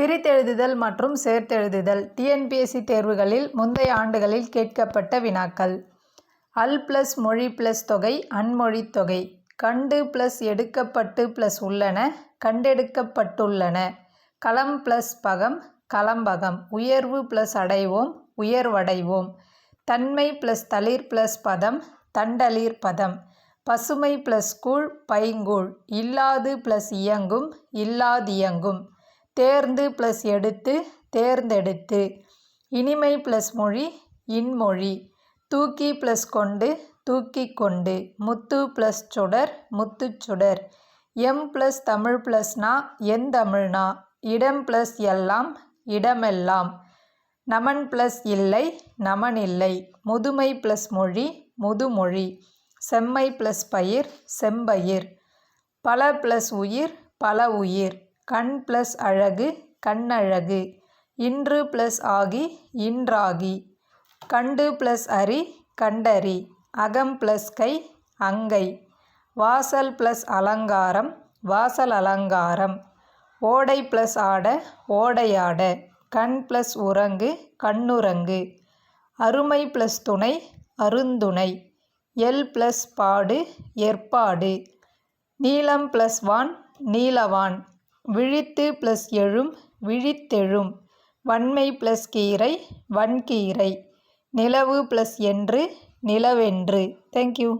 பிரித்தெழுதுதல் மற்றும் சேர்த்தெழுதுதல் டிஎன்பிஎஸ்சி தேர்வுகளில் முந்தைய ஆண்டுகளில் கேட்கப்பட்ட வினாக்கள். அல் பிளஸ் மொழி பிளஸ் தொகை அன்மொழி தொகை. கண்டு பிளஸ் எடுக்கப்பட்டு பிளஸ் உள்ளன கண்டெடுக்கப்பட்டுள்ளன. களம் பிளஸ் பகம் களம்பகம் உயர்வு பிளஸ் அடைவோம் உயர்வடைவோம். தன்மை பிளஸ் தளிர் பிளஸ் பதம் தண்டளிர் பதம். பசுமை பிளஸ் கூழ் பைங்கூழ். இல்லாது பிளஸ் இயங்கும் இல்லாதியங்கும். தேர்ந்து ப்ளஸ் எடுத்து தேர்ந்தெடுத்து. இனிமை ப்ளஸ் மொழி இன்மொழி. தூக்கி ப்ளஸ் கொண்டு தூக்கி கொண்டு. Muthu plus Sudar Muthuchudar M plus Tamil ப்ளஸ்னா எந்தமிழ்னா இடம் ப்ளஸ் எல்லாம் இடமெல்லாம். நமன் ப்ளஸ் இல்லை நமன் இல்லை. முதுமை ப்ளஸ் மொழி முதுமொழி. செம்மை ப்ளஸ் பயிர் செம்பயிர். பல ப்ளஸ் உயிர் பல உயிர். கண் ப்ளஸ் அழகு கண்ணழகு இன்று ப்ளஸ் ஆகி இன்றாகி. கண்டு ப்ளஸ் அரி கண்டறி. அகம் ப்ளஸ் கை அங்கை. வாசல் ப்ளஸ் அலங்காரம் வாசல் அலங்காரம். ஓடை ப்ளஸ் ஆட ஓடையாட. கண் ப்ளஸ் உறங்கு கண்ணுறங்கு. அருமை ப்ளஸ் துணை அருந்துணை. எல் ப்ளஸ் பாடு ஏற்பாடு. நீலம் ப்ளஸ் வான் நீலவான் விழித்து ப்ளஸ் எழும் விழித்தெழும். வன்மை ப்ளஸ் கீரை வன்கீரை. நிலவு ப்ளஸ் என்று நிலவென்று. தேங்க்யூ